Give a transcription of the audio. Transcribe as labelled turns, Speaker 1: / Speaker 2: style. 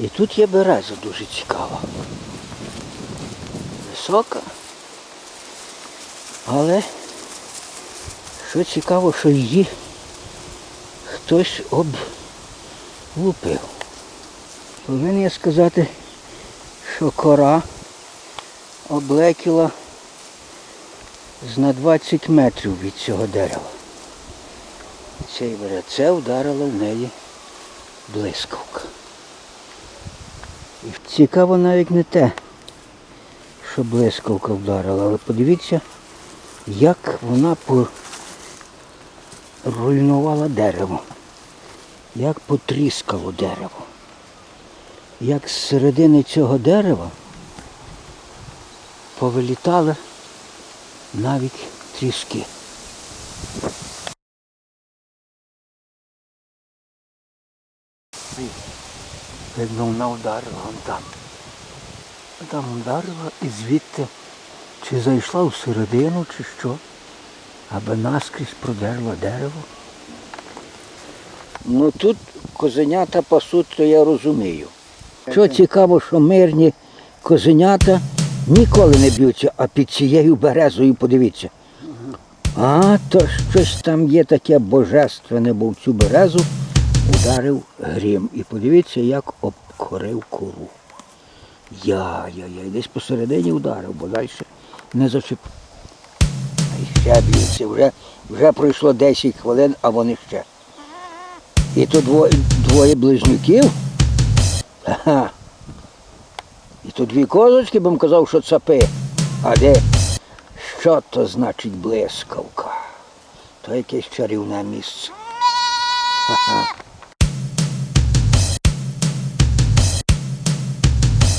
Speaker 1: І тут є береза дуже цікава. Висока. Але що цікаво, що її хтось облупив. Повинен я сказати, що кора облекіла з на 20 метрів від цього дерева. Цей це вдарила в неї блискавка. Цікаво навіть не те, що блискавка вдарила, але подивіться, як вона поруйнувала дерево, як потріскало дерево, як з середини цього дерева повилітали навіть тріски. Видно, вона вдарила вон там. Там вдарила і звідти чи зайшла всередину, чи що, аби наскрізь продерла дерево. Ну тут козенята пасуть, то я розумію. Що цікаво, що мирні козенята ніколи не б'ються, а під цією березою подивіться. А, то щось там є таке божественне, бо в цю березу ударив грім. І подивіться, як обкорив кору. Я-я-я, десь посередині ударив, бо далі не зачеп. І ще б'ються, вже, вже пройшло 10 хвилин, а вони ще. І то двоє, двоє близнюків. Ага. І то дві козочки, бо казав, що цапи. А де? Що то значить блискавка? То якесь чарівне місце. Ага.